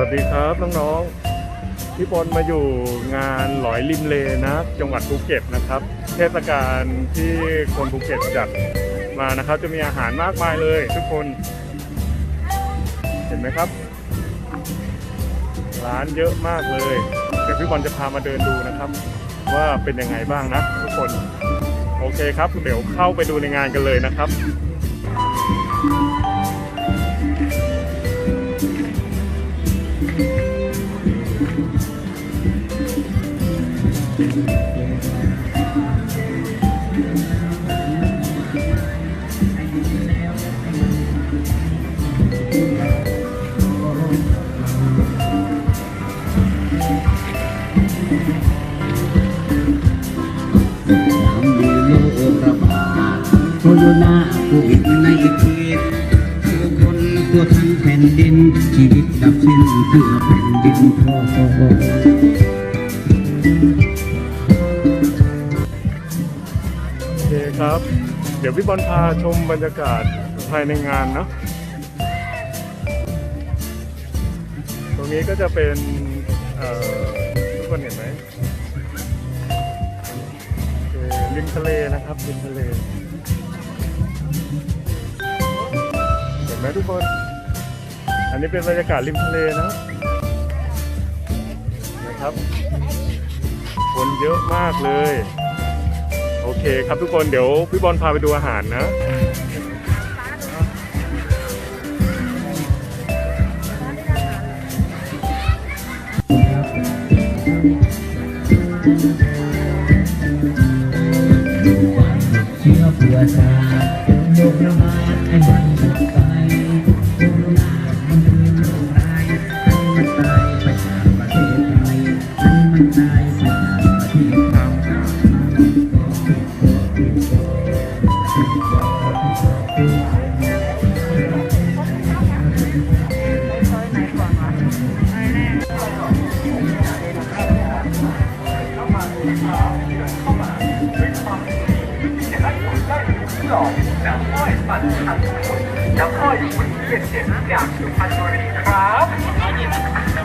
วัสดีครับน้องๆพี่ปนมาอยู่งานหลอยริมเลนะ จังหวัดภูเก็ตนะครับ เทศกาลที่คนภูเก็ตจัดมานะครับ จะมีอาหารมากมายเลย ทุกคน เห็นไหมครับ ร้านเยอะมากเลยเดี๋ยวพี่บอลจะพามาเดินดูนะครับ ว่าเป็นยังไงบ้างนะ ทุกคน โอเคครับ เดี๋ยวเข้าไปดูในงานกันเลยนะครับ วิดในเขตผู้คนทั่วทั้งแผ่นดิน ชีวิตดับสิ้นเพื่อแผ่นดินพ่อคครับ เดี๋ยวพี่บอลพาชมบรรยากาศภายในงานเนาะ ตรงนี้ก็จะเป็นทุกคนเห็นไหมริมทะเลนะครับริมทะเล ไหมทุกคน อันนี้เป็นบรรยากาศริมทะเลนะนะครับ คนเยอะมากเลย โอเคครับทุกคนเดี๋ยวพี่บอลพาไปดูอาหารนะเชื้อเพื่อชาติโรคระบาดให้มันหม จากประเทศไทยแล้วก็อยู่บนเกียรติเด่นจากสุพรรณบุรีครับ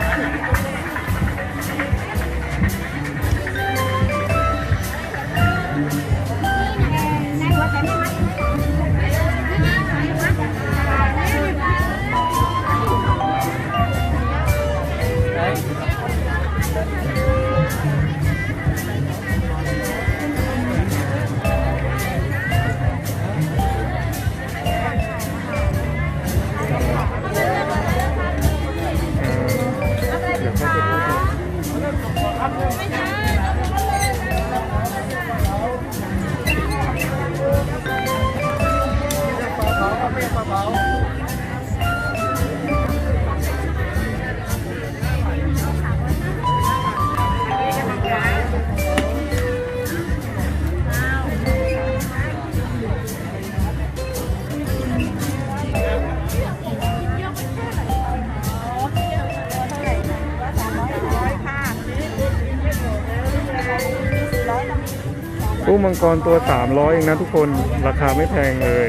กุ้งมังกรตัว 300เองนะทุกคนราคาไม่แพงเลย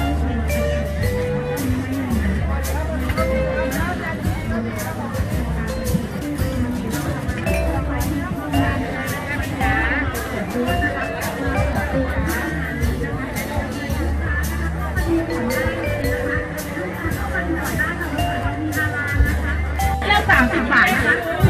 เ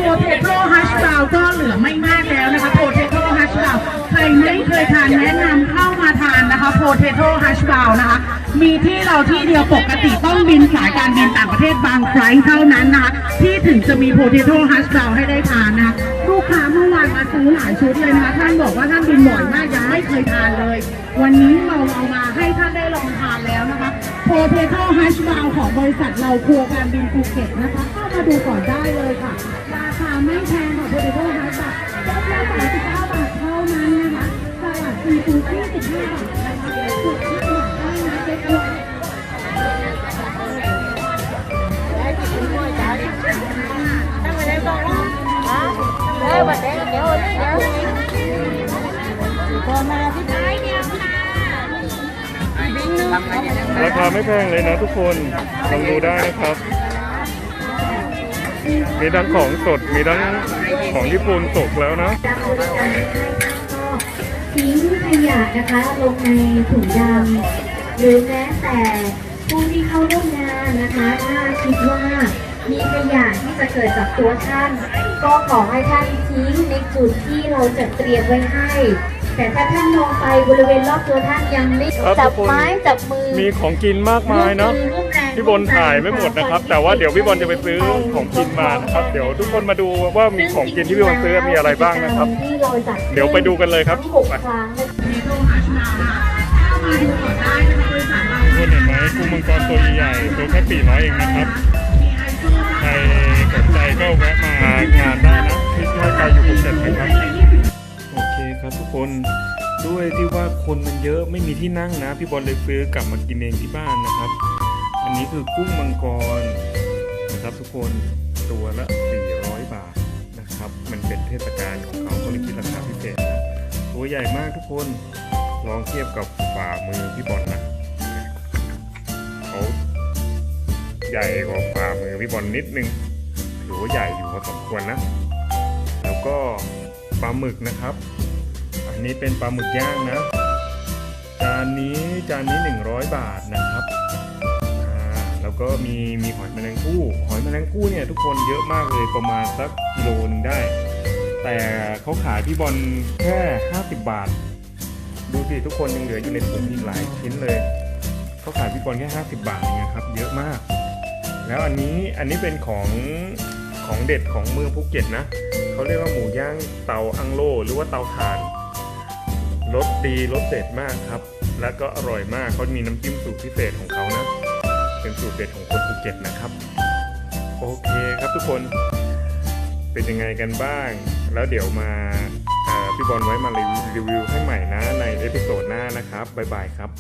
โพเทโต้ฮัชบราวก็เหลือไม่มากแล้วนะคะโพเทโต้ฮัชบราวใครไม่เคยทานแนะนำเข้ามาทานนะคะโพเทโต้ฮัชบราวนะคะ มีที่เราที่เดียวปกติต้องบินสายการบินต่างประเทศบางไฟล์เท่านั้นนะคะที่ถึงจะมีโพเทโต้ฮัชบราวให้ได้ทานนะคะลูกค้าเมื่อวานมาซื้อหลายชุดเลยนะคะท่านบอกว่าท่านบินบ่อยมากยังไม่เคยทานเลย วันนี้เราเอามาให้ท่านได้ลองทานแล้วนะคะโพเทโต้ฮัชบราวของบริษัทเราครัวการบินภูเก็ตนะคะเข้ามาดูก่อนได้เลยค่ะ ราคาไม่แพงค่ะโพเทโต้ฮัชบราวต้นละ39บาทเท่านั้นนะคะสลัดซีฟู้ด25บาทนะคะสุดที่หาได้นะเจ๊ ราคาไม่แพงเลยนะทุกคนลองดูได้นะครับ มีทั้งของสด มีทั้งของญี่ปุ่นตกแล้วนะทิ้งขยะนะคะลงในถุงดำ หรือแม้แต่ผู้ที่เข้าร่วมงานนะคะถ้าคิดว่ามีขยะที่จะเกิดจากตัวท่าน ก็ขอให้ท่านทิ้งในจุดที่เราจัดเตรียมไว้ให้ แต่ถ้าท่านมองไปบริเวณรอบตัวท่านยังไม่ครับจับทุกคน ไม้จับมือ มีของกินมากมายนะร่วมแรงพี่บอลถ่ายไม่หมดนะครับ แต่ว่าเดี๋ยวพี่บอลจะไปซื้อของกินมานะครับ เดี๋ยวทุกคนมาดูว่ามีของกินที่พี่บอลซื้อมีอะไรบ้างนะครับที่เราจัดเดี๋ยวไปดูกันเลยครับ ทั้งหกไปครั้งเทโทฮัชบาวค่ะเข้ามาดูก่อนได้นะคะบริษัทเรา กุ้งมังกรตัวใหญ่ๆตัวแค่สี่ร้อยเองนะครับ ใครสนใจก็แวะมางานได้นะที่ที่ไกลอยู่ภูเก็ตนะครับ โอเคครับทุกคนด้วยที่ว่าคนมันเยอะไม่มีที่นั่งนะ พี่บอลเลยซื้อกลับมากินเองที่บ้านนะครับ อันนี้คือกุ้งมังกรนะครับทุกคนตัวละ 400 บาทนะครับ มันเป็นเทศกาลของเขาเขาเลยคิดราคาพิเศษนะตัวใหญ่มากทุกคนลองเทียบกับฝ่ามือพี่บอลนะ ใหญ่กว่าฝ่ามือพี่บอลนิดนึงถือว่าใหญ่อยู่พอสมควรนะ แล้วก็ปลาหมึกนะครับ อันนี้เป็นปลาหมึกย่างนะ จานนี้จานนี้ 100 บาทนะครับแล้วก็มีมีหอยแมลงภู่หอยแมลงภู่เนี่ยทุกคนเยอะมากเลยประมาณสักกิโลนึงได้ แต่เขาขายพี่บอลแค่ 50 บาท ดูสิทุกคนยังเหลืออยู่ในถุงอีกหลายชิ้นเลยเขาขายพี่บอลแค่ 50 บาทเองนะครับ เยอะมาก แล้วอันนี้อันนี้เป็นของของเด็ดของเมืองภูเก็ตนะเขาเรียกว่าหมูย่างเตาอังโลหรือว่าเตาถ่านรสดีรสเด็ดมากครับ แล้วก็อร่อยมากเขามีน้ำจิ้มสูตรพิเศษของเขานะ เป็นสูตรเด็ดของคนภูเก็ตนะครับ โอเคครับทุกคนเป็นยังไงกันบ้าง แล้วเดี๋ยวมาพี่บอลไว้มารีวิวให้ใหม่นะในเอพิโซดหน้านะครับบ๊ายบายครับ